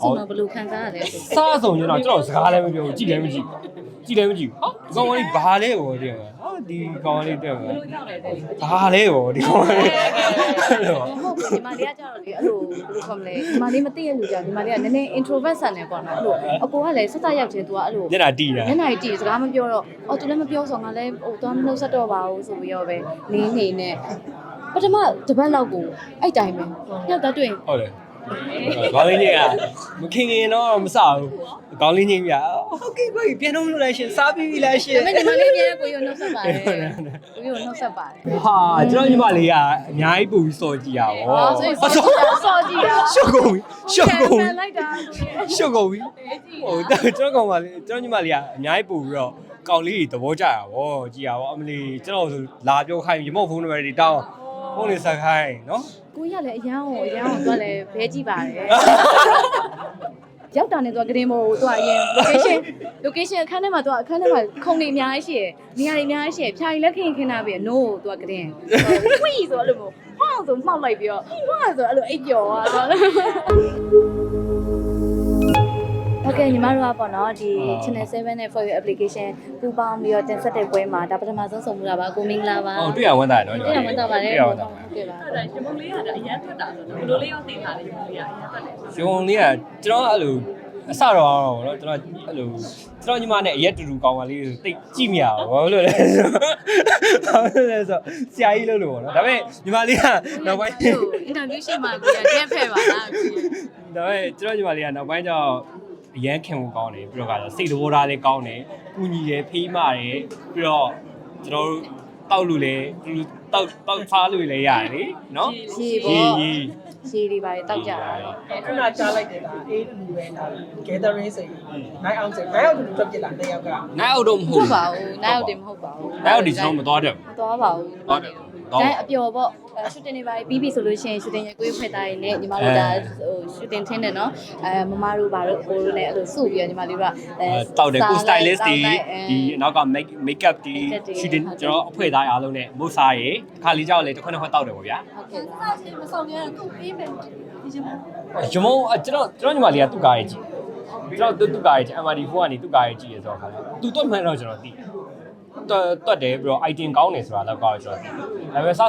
ဆုံးတော့ဘယ်လိုခံစားရလဲဆိုစဆုံးကျွန်တော်ကျွန်တော်စကားလည်းမပြောဘူးကြည့်လည်းမကြည့်ကြည့်လည်းမကြည့်ဟာဒီကောင်ကလေးဘာလဲဟောတဲ့ဟာဒီကောင်ကလေးတဲ့ဘာလဲဟောဒီကောင်ကလေးအဲ့လိုဟုတ်ပြီဒီမလေးကကြတော့လေအဲ့လိုဘယ်လိုခေါ်မလဲဒီမလေးမသိရလူကြောင့်ဒီမလေးကနည်းနည်း introvert ဆန်တယ်ပေါ့နော်အဲ့လိုအကိုကလည်းဆက်ဆက်ရောက်ချင်း तू ကအဲ့လိုညနာတီးတာညနေတီစကားမပြောတော့အော် तू လည်းမပြောဆိုငါလည်းဟိုသွားမနှုတ်ဆက်တော့ပါဘူးဆိုပြီးတော့ပဲနေနေနဲ့ပထမတပတ်လောက်ကိုအဲ့တိုင်းပဲညတော့တွေ့ဟုတ်တယ် ကောင်းလေးကြီးကမခင်ခင်တော့မစဘူးကောင်းလေးကြီးပြဟုတ်ကဲ့ကိုပြန်တော့လို့လိုက်ရှင်စားပြီးပြီလားရှင်ဒါပေမဲ့ဒီမလေးအများကိုရုံနှုတ်ဆက်ပါတယ်ကိုရုံနှုတ်ဆက်ပါတယ်ဟာကျွန်တော်ညီမလေးကအများကြီးပူပြီးစော်ကြည့်ရပါအော်ဘောဆိုရင်စောကြည့်တာစောကြည့်တာရှုပ်ကုန်ပြီရှုပ်ကုန်ပြီလိုက်တာဆိုရင်ရှုပ်ကုန်ပြီဟိုကျွန်တော်ကောင်မလေးကျွန်တော်ညီမလေးကအများကြီးပူပြီးတော့ကောင်လေးသဘောကျတာဗောကြည်ရပါဘောအမလီကျွန်တော်ဆိုလာပြောခိုင်းရမော့ဖုန်းနံပါတ်တွေတောင်း ဖုန်းလေးဆက်ခိုင်းနော်ကိုရလည်းအရန်ကိုအရန်ကိုသူကလည်းဘဲကြည့်ပါတယ်ရောက်တာနဲ့သူကဂရင်မို့သူကအရင် location location အခန်းထဲမှာသူကအခန်းထဲမှာခုံနေအများကြီးရှိရယ်နေရာတွေအများကြီးရှိရယ်ဖြာရီလက်ခင်ခင်းတာပြီး no သူကဂရင်ဝီဆိုအဲ့လိုမျိုးဟောင်းဆိုမှောက်လိုက်ပြီးတော့ဟာဆိုအဲ့လိုအိပ်ပျော်သွားတော့ โอเคညီမတို့ကပေါ့နော်ဒီ channel 7နဲ့ for your application ပူပေါင်းပြီးတော့တင်ဆက်တဲ့ပွဲမှာဒါပထမဆုံးဆုံးမှုတာပါကိုမင်္ဂလာပါ ဟုတ်တွေ့ရဝမ်းသာတယ်နော် တွေ့ရမှတော့ပါတယ် တွေ့ရဝမ်းသာတယ် ဟုတ်ကဲ့ပါ အဲ့ဒါရှင်မလေးကအရန်ထွက်တာဆိုတော့ဘယ်လိုလေးရောသိထားလဲရှင်မလေးကအရန်ထွက်တယ် ဇုံလေးကကျွန်တော်အဲ့လိုအစတော့တော့ဗောနော်ကျွန်တော်အဲ့လိုကျွန်တော်ညီမနဲ့အရက်တူတူကောင်းပါလေးဆိုတိတ်ကြည့်မရဘူးဘာလို့လဲဆိုဘာလို့လဲဆိုဆရာကြီးလို့လို့ဗောနော်ဒါပေမဲ့ညီမလေးကနောက်ပိုင်း အင်တာဗျူးရှိမှကိုရတက်ဖဲ့ပါလားကိုရ ဒါပေမဲ့ကျွန်တော်ညီမလေးကနောက်ပိုင်းကျတော့ အရန်ခင်ဖို့ကောင်းတယ်ပြီးတော့ကစိတ်သဘောထားလေးကောင်းတယ်ကုညီတယ်ဖေးမတယ်ပြီးတော့ကျွန်တော်တို့တောက်လို့လေတူတောက်တောက်ဖားလို့လည်းရတယ်လေနော်ရှည်ရေပေါ့ရေရှည်တွေပါတောက်ကြတာခုနကြားလိုက်တယ်ဒါအေးလူပဲဒါ gathering ဆိုရင်နိုင်အောင်ဆိုနိုင်အောင်တူတက်ပြစ်လာနှစ်ယောက်ကနိုင်အောင်တော့မမဟုဟုတ်တ်ဘူးပါဘူးနိုင်အောင်တင်မဟုတ်ပါဘူးနိုင်အောင်ဒီကျွန်တော်မသွားတယ်မသွားပါဘူးသွားတယ်ဒါသွားပါအပျော်ပေါ့ရှူတင်နေပါပြီးပြီဆိုလို့ရှိရင်ရှူတင်ရကွေးဖွဲ့သားရင်းနဲ့ညီမတို့ဒါဟိုရှူတင်ထင်းတယ်နော်အဲမမတို့ဘာတို့ကိုတို့လည်းအဲ့လိုစုပြီးတော့ညီမလေးတို့ကအဲတောက်တယ်ကို stylist တွေဒီဒီနောက်က make makeup တွေ makeup တွေ shooting ကျွန်တော်အဖွဲ့သားအားလုံးနဲ့မုတ်စားရေခါလေးကြောက်လေတစ်ခွန်းတစ်ခွန်းတောက်တယ်ပေါ့ဗျာဟုတ်ကဲ့ပါမဆောင်ရတော့သူ့ပေးမယ်ဒီရှင်မဂျမုံကျွန်တော်ကျွန်တော်ညီမလေးကသူ့ကားရေးကြည့် ကျွန်တော်သူ့သူ့ကားရေးကြည့် MRD4 ကနေသူ့ကားရေးကြည့်ရဆိုတော့ခါလေးသူတွတ်မှန်းတော့ကျွန်တော်သိတယ်တွတ်တွတ်တယ်ပြီးတော့ item ကောင်းတယ်ဆိုတာတော့ကောင်းကျွန်တော်သိဒါပေမဲ့စ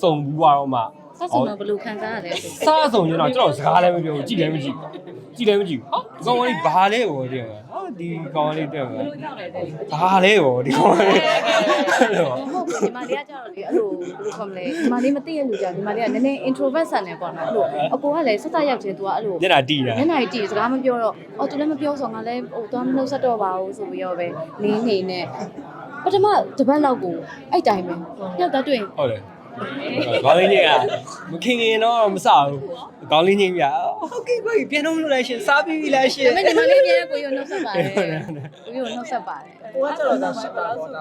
စုံဘူးတော့မှဆက်ဆုံးတော့ဘယ်လိုခံစားရလဲဆိုစဆုံကျွန်တော်ကျွန်တော်စကားလည်းမပြောဘူးကြည့်လည်းမကြည့်ကြည့်လည်းမကြည့်ဟာဒီကောင်ကလေးဘာလဲဟောတဲ့ဟာ ဒီကောင်ကလေးတဲ့ဘယ်လိုကြောက်လဲတဲ့ဘာလဲဟောဒီကောင်ကလေးအဲ့လိုဟုတ်ပြီဒီမလေးကကြတော့လေအဲ့လိုဘယ်လိုခေါ်မလဲဒီမလေးမသိရလူကြောင့်ဒီမလေးကနည်းနည်း introvert ဆန်တယ်ပေါ့နော်အဲ့လိုအကိုကလည်းဆက်ဆက်ရောက်ချင်း तू ကအဲ့လို ညနာတီးတာ ညနေတီစကားမပြောတော့အော် तू လည်းမပြောဆိုငါလည်းဟိုသွားမနှုတ်ဆက်တော့ပါဘူးဆိုပြီးတော့ပဲနေနေနဲ့ပထမတပတ်လောက်ကိုအဲ့တိုင်းပဲညတော့တွေ့ဟုတ်တယ် ကောင်းလေးကြီးကမခင်ခင်တော့မစဘူးကောင်းလေးကြီးပြဟုတ်ကဲ့ကိုပြန်တော့လို့လိုက်ရှင်စားပြီးပြီလားရှင်ဒါပေမဲ့ဒီမလေးအများကိုရုံနှုတ်ဆက်ပါတယ်ကိုရုံနှုတ်ဆက်ပါတယ်ကိုကကျတော့ဒါရှက်တာပေါ့ဒါ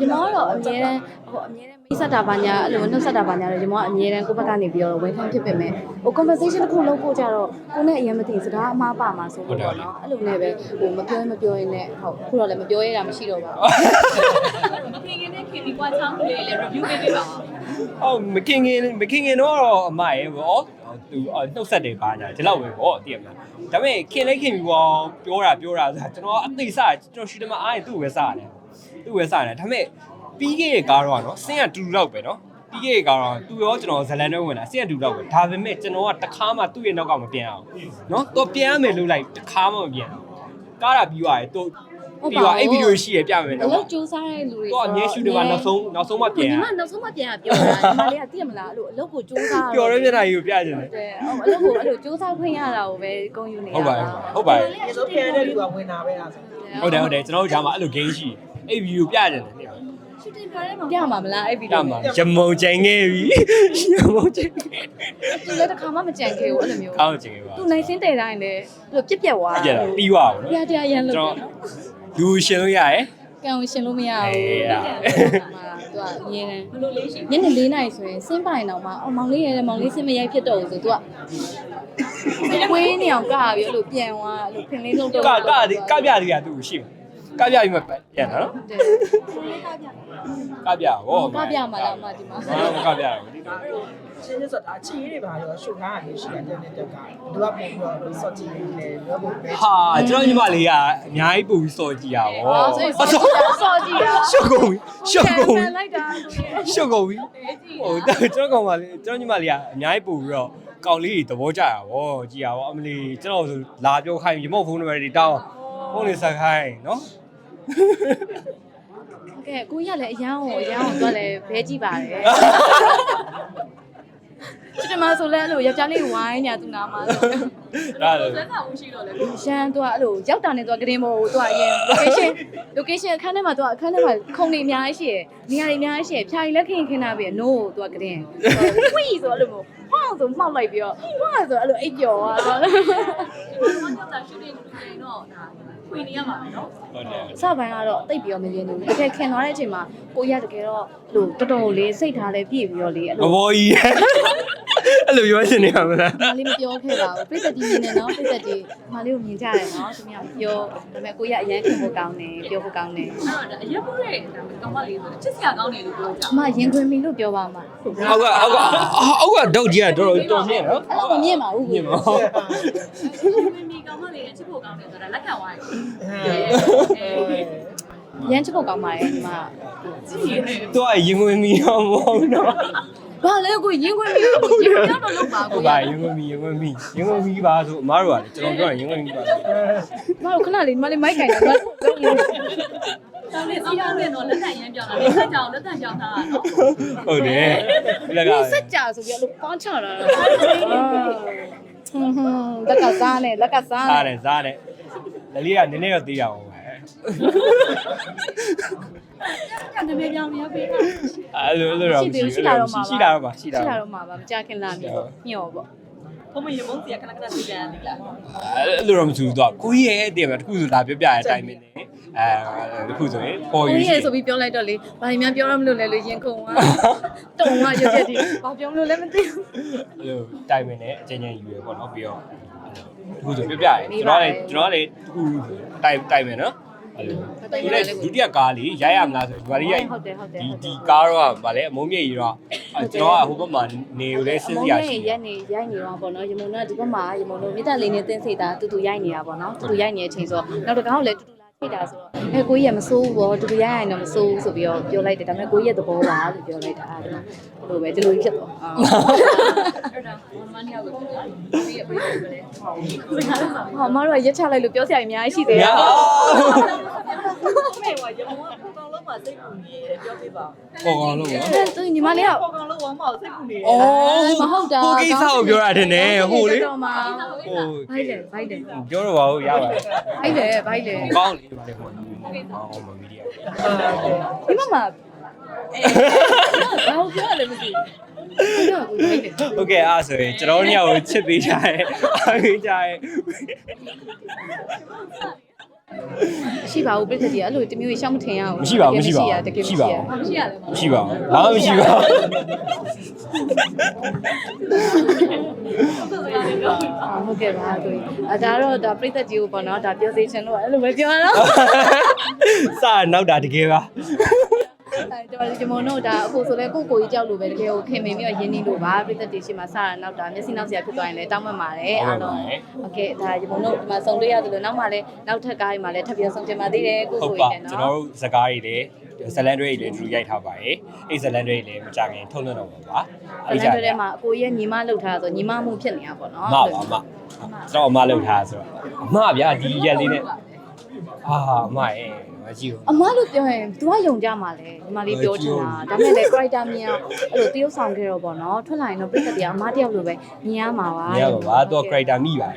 ဒီမောကတော့အမြဲတမ်းဟိုအမြဲတမ်းမိတ်ဆက်တာပါညာအဲ့လိုနှုတ်ဆက်တာပါညာတော့ဒီမောကအမြဲတမ်းကိုယ့်ဘက်ကနေပြီးတော့ welcome ဖြစ်ပေမဲ့ဟို conversation တစ်ခုလုပ်ဖို့ကြတော့ကိုနဲ့အရင်မသိစကားအမှားပါမှာဆိုလို့ပေါ့နော်အဲ့လိုနဲ့ပဲဟိုမပြောရင်မပြောရင်လည်းဟုတ်ခုတော့လည်းမပြောရတာမရှိတော့ပါဘူးမခင်ခင်နဲ့ခင်ပြီးကွာချောင်းလေးလည်း review ပေးပေးပါဦး ဟုတ်မခင်ခင်မခင်ခင်တော့အမရဲ့ဗောသူနှုတ်ဆက်တယ်ပါညာဒီလောက်ပဲဗောတည်ရမလားဒါပေမဲ့ခင်လိုက်ခင်ပြီးဗောပြောတာပြောတာဆိုတာကျွန်တော်အသိစကျွန်တော်ရှိတယ်မအားရင်သူ့ပဲစားတယ်သူ့ပဲစားတယ်ဒါပေမဲ့ပြီးခဲ့တဲ့ကားတော့နော်စင်းကတူတူတော့ပဲနော်ပြီးခဲ့တဲ့ကားတော့သူရောကျွန်တော်ဇလန်တော့ဝင်လာစင်းကတူတူတော့ပဲဒါပေမဲ့ကျွန်တော်ကတခါမှသူ့ရဲ့နောက်ကမပြန်အောင်နော်တော့ပြန်ရမယ်လို့လိုက်တခါမှမပြန်ကားတာပြီးသွားတယ်သူ ပြီးသွားအဲ့ဗီဒီယိုရှိရပြမယ်အနော်လုပ်ကြိုးစားတဲ့လူတွေတော့အမြဲရှူတယ်ကနောက်ဆုံးနောက်ဆုံးမှပြန်ဒီရမှာနောက်ဆုံးမှပြန်ပြောတာဒီမလေးကသိရမလားအဲ့လိုအလုပ်ကိုကြိုးစားပျော်ရမျက်နှာကြီးကိုပြချင်တယ် တယ်ဟုတ်အလုပ်ကိုအဲ့လိုကြိုးစားခွင့်ရတာကိုပဲဂုဏ်ယူနေရဟုတ်ပါတာဟုတ်ပါရဲ့ရေစိုးပြန်တဲ့လူကဝင်တာပဲလားဆိုဟုတ်တယ်ဟုတ်တယ်ကျွန်တော်တို့ဂျာမှာအဲ့လို game ရှိအဲ့ view ကိုပြချင်တယ်နေရှူတင်ပြရဲမှာပြမှာမလားအဲ့ဗီဒီပြယိုမှာရမုံချိန်ခဲ့ပြီရမုံချိန်ခဲ့သူလည်းတစ်ခါမှမကြံခဲ့ဘူးအဲ့လိုမျိုးကောင်းချိန်ခဲ့ပါသူနိုင်စင်းတဲ့တိုင်းလည်းသူပြက်ပြက်သွားပြက်တာပြီးသွားပါဘူးပြတရားရန်လို့ကျွန်တော် လူရှင်လို့ရရဲ့ကံကိုရှင်လို့မရအေးဘူးရဟာသူကအမြဲတမ်းဘယ်လိုလေးရှင်ညနေ၄နာရီဆိုရင်စင်းပိုင်တော့မှအော်မောင်လေးရဲ့မောင်လေးစင်းမရိုက်ဖြစ်တော့ဘူးဆိုသူကဝေးနေအောင်ကပြီးအဲ့လိုပြန်သွားအဲ့လိုဖင်လေးလုံးတော့ကကဒီကပြဒီကသူ့ကိုရှိမှာ ကပြပြီးမှပြန်တာနော်တယ်ကပြဟောကပြမှာလားအမဒီမှာကပြတော့ဒီရှင်းရှင်းဆိုတာချီရေးတွေပါရောရှုပ်ကားရရှိတယ်တဲ့တက်ကသူကပုံပြီးတော့စော့ချီနေတယ်တော့ဘယ်ဟာကျွန်တော်ညီမလေးကအများကြီးပူပြီးစော်ကြည့်ရပါအော်ဘောဆိုရင်စောကြည့်တာစောကြည့်တာရှုပ်ကုန်ပြီရှုပ်ကုန်ပြီလိုက်တာဆိုရင်ရှုပ်ကုန်ပြီဟိုကျွန်တော်ကောင်မလေးကျွန်တော်ညီမလေးကအများကြီးပူပြီးတော့ကောင်လေးတွေသဘောကျတာဗောကြည်ရပါအမလီကျွန်တော်ဆိုလာပြောခိုင်းရမော့ဖုန်းနံပါတ်တွေတောင်းဖုန်းလေးဆက်ခိုင်းနော် ကဲကိုကြီးကလည်းအရန်ကိုအရန်ကိုသွားလဲဘဲကြည့်ပါတယ်ချစ်တမဆိုလဲအဲ့လိုယောက်ျားလေးဝိုင်းနေတာသူနာမှာဆိုဒါလေဆွဲဆောင်မှုရှိတော့လေ ရန်သူကအဲ့လိုရောက်တာနဲ့သူကဂရင်းမို့သူကအရင် location location အခန်းထဲမှာသူကအခန်းထဲမှာခုံနေအများကြီးရှိရယ်နေရာတွေအများကြီးရှိရယ်ဖြာရီလက်ခင်ခင်းတာပြီ no သူကဂရင်းဝီဆိုအဲ့လိုမျိုးဟောဆိုမှောက်လိုက်ပြီးတော့ဟောဆိုအဲ့လိုအိပ်ပျော်သွားတယ်ဒီမှာတော့တာရှူတင်နေတော့ဒါ ခွေနေရမှာပဲနော်ဟုတ်တယ်စပိုင်းကတော့တိတ်ပြီးတော့မမြင်ဘူးတကယ်ခင်သွားတဲ့အချိန်မှာကိုရတကယ်တော့အဲ့လိုတော်တော်လေးစိတ်ထားလေးပြည့်ပြီးတော့လေအဲ့အလိုဘောကြီး အဲ့လိုပြောရှင်နေမှာမလားမလေးမပြောခဲ့ပါဘူးပြည့်သက်ကြီးနေနေနော်ပြည့်သက်ကြီးမလေးကိုမြင်ကြတယ်နော်သူများပြောဒါပေမဲ့ကိုရအရင်ခင်ဖို့ကောင်းတယ်ပြောဖို့ကောင်းတယ်အဲ့တော့ဒါအရက်ဖို့တဲ့ဒါကောင်မလေးဆိုချစ်စရာကောင်းတယ်လို့ပြောကြအမရင်ခွင်ပြီလို့ပြောပါမှာအောက်ကအောက်ကအောက်ကဒုတ်ကြီးကတော်တော်တော်မြင့်နော်အဲ့လိုမမြင်ပါဘူးမြင့်ပါမင်းဒီကောင်မလေးရဲ့ချစ်ဖို့ကောင်းတယ်ဆိုတာလက်ခံသွားတယ်ရမ်းချဖို့ကောင်းပါတယ်ဒီမှာကြည့်ရတယ်သူကရင်ဝင်မီတော့မဟုတ်တော့ ဘာလဲကိုရင်ခွင်ပြီလို့ကိုရင်ပြောတော့လုပ်ပါဟုကိုတ်ရပါရင်ဝင်မီရင်ဝင်မီရင်ဝင်မီပါဆိုအမားတို့ကလေကျွန်တော်ပြောရင်ရင်ဝင်မီပါမတို့ခဏလေးမလေးမိုက်ခိုင်တယ်မလုံးလို့တောင်းနေစီးကောင်းတယ်တော့လက်ခံရမ်းပြောင်းတာလက်ခံကြောင်လက်ခံကြောင်ထားတာနော်ဟုတ်တယ်ဒီလက်ကဒီစက်ကြဆိုပြီးအဲ့လိုပန်းချတာဟွန်းဟွန်းလက်ကစားနဲ့လက်ကစားစားတနဲ့ယ်စားတယ်လလေးကနည်းနည်းတော့သေးရအောင်ပဲ ကနမေပြောင်းနေရပြီအဲ့လိုအဲ့လိုတော့ရှိသေးရှိလာတော့မှာရှိလာတော့မှာရှိလာရှိလာတော့တော့မှာပါမကြခင်လာမြေညော့ပေါ့ဘုမရေမုန်းစီကခဏခဏစီးကြရတယ်လားအဲ့လိုတော့မချူတော့ကိုကြီးရဲ့အတင်မှာတခုဆိုလာပြောပြတဲ့အတိုင်းပဲနေအဲတခုဆိုရင်ပေါ်ကိုယူကြီးရှိရဲ့ဆိုပြီးပြောလိုက်တော့လေဘာမှပြောရမလို့လဲလို့ရင်ခုန်သွားတုံသွားရွက်ရက်ဒီဘာပြောမလို့လဲမသိဘူးအဲ့လိုတိုင်ပင်နဲ့အချင်းချင်းယူရပေါ့နော်ပြီးတော့တခုဆိုပြောပြရဲကျွန်တော်လည်းကျွန်တော်လည်းတခုတိုင်တိုင်ပင်နော် အဲ့လိုဒီလေဒုတိယကားလေးရိုက်ရမလားဆိုဒီဘာလေးရိုက်ဟုတ်တယ်ဟုတ်တယ်ဒီဒီကားတော့ဗာလဲအမုံမြင့်ကြီးတော့ကျွန်တော်ကဟိုဘက်မှာနေကိုလဲစဉ်းစားရရှိရက်နေရိုက်နေတော့ပေါ့နော်ရမုံကဒီဘက်မှာရမုံတို့မြေတန်လေးနဲ့တင်းစိတ်တာတူတူရိုက်နေတာပေါ့နော်တူတူရိုက်နေတဲ့အချိန်ဆိုတော့နောက်တစ်ခါတော့လည်းတူတူလာထိတာဆိုတော့အဲကိုကြီးကမစိုးဘူးပေါ့တူတူရိုက်ရင်တော့မစိုးဘူးဆိုပြီးတော့ပြောလိုက်တယ်ဒါပေမဲ့ကိုကြီးရဲ့သဘောပါလို့ပြောလိုက်တာအဲ့ဒါဘယ်လိုပဲဒီလိုဖြစ်သွားအဲ့ဒါမမနီယာကိုပြောတာဒီအပိတ်ကိုလည်းဟောမတို့ကရက်ချလိုက်လို့ပြောစရာအများကြီးရှိသေးတယ်ညာမေဝါ ရေမုန်းကပေါ်ကောင်လုံးမှာစိတ်ကူနေတယ်ပြောပြပါ ပေါ်ကောင်လို့ပါ အဲ့သူညီမလေးက ပေါ်ကောင်လုံးဝမ်းမအောင်စိတ်ကူနေတယ် အော် မဟုတ်တာ ဟိုကိစ္စကိုပြောရတယ်နဲ့ဟိုလေ တော့မှာ ဟို ဘိုက်တယ်ဘိုက်တယ် ပြောတော့ပါဦးရပါတယ် ဘိုက်တယ်ဘိုက်တယ် ကောင်းလေပါလေဟိုအော်မမီဒီယာ ဒီမှာမှာဘာလို့ပြောရလဲမသိဘူးတော့ကိုဘိုက်တယ် โอเคအဲ့ဆိုရင်ကျွန်တော်ညကိုချစ်ပေးကြရဲအားပေးကြရဲ ရှိပါဘူးပြည့်စက်ကြီးအဲ့လိုတမျိုးရှောင်းမထင်ရအောင်မရှိပါဘူးမရှိပါတကယ်ဘူးမရှိရှိပါရဘူးမရှိရလဲမမရှိပါဘူးဘာမှမရှိပါဘူးဟုတ်ကဲ့ပါကိုအဲဒါတော့ဒါပြည့်စက်ကြီးကိုပေါ့နော်ဒါပြောသေးချင်လို့အဲ့လိုပဲပြောရတော့စနောက်တာတကယ်ပါ အဲဒါဒီမုံတို့ဒါအခုဆိုလဲကိုကိုကြီးကြောက်လို့ပဲတကယ်ကိုခင်မင်ပြီးတော့ရင်းနှီးလို့ပါပြည့်စက်တီရှိမှာစတာနောက်တာမျက်စိနောက်စရာဖြစ်သွားရင်လည်းတောင်းပန်ပါတယ်အားလုံးโอเคဒါဒီမုံတို့ဒီမှာစုံတွေ့ရတယ်လို့နောက်မှလည်းနောက်ထပ်ကားတွေမှာလည်းထပ်ပြီးဆုံးချင်ပါသေးတယ်ကို ဟုတ် ကို ပါ ကြီး ကျွန် နော် တော်တို့စကားတွေလည်းဇလန်တွေလည်းသူရိုက်ထားပါတယ်အဲ့ဇလန်တွေလည်းမကြခင်ထုတ်လွှင့်တော့ပါပါ အဲ့ဒါတွေမှာအကိုရဲ့ညီမလှုပ်ထားဆိုညီမမှုဖြစ်နေတာပေါ့နော် မပါမကျွန်တော်အမလောက်ထားဆိုတော့အမဗျာဒီရက်လေးနဲ့အာအမရဲ့ မကြည့်ဘူးအမလို့ပြောရင် तू ကယုံကြမှာလေညီမလေးပြောချင်တာဒါပေမဲ့လည်း character မြင်အောင်အဲ့လိုတရုပ်ဆောင်ခဲ့တော့ပေါ့နော်ထွက်လာရင်တော့ပြည့်စက်တရားအမတယောက်လိုပဲမြင်ရမှာပါညပါပါတော့ character မိပါတ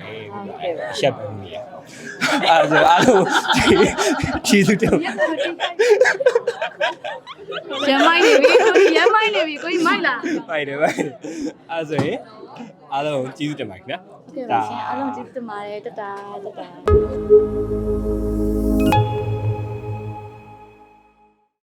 ယ်ရှက်ပဲမိရအဲ့ဒါအားလုံးချီးသူတောင်းရမ်းမိုင်းနေပြီကိုကြီးရမ်းမိုင်းနေပြီကိုကြီးမိုက်လား ပိုက်တယ်ပိုက်တယ်အဲ့ဆိုရင်အားလုံးကျေးဇူးတင်ပါတယ်ခင်ဗျာဟုတ်ကဲ့ပါရှင်အားလုံးကျေးဇူးတင်ပါတယ်တတာတတာ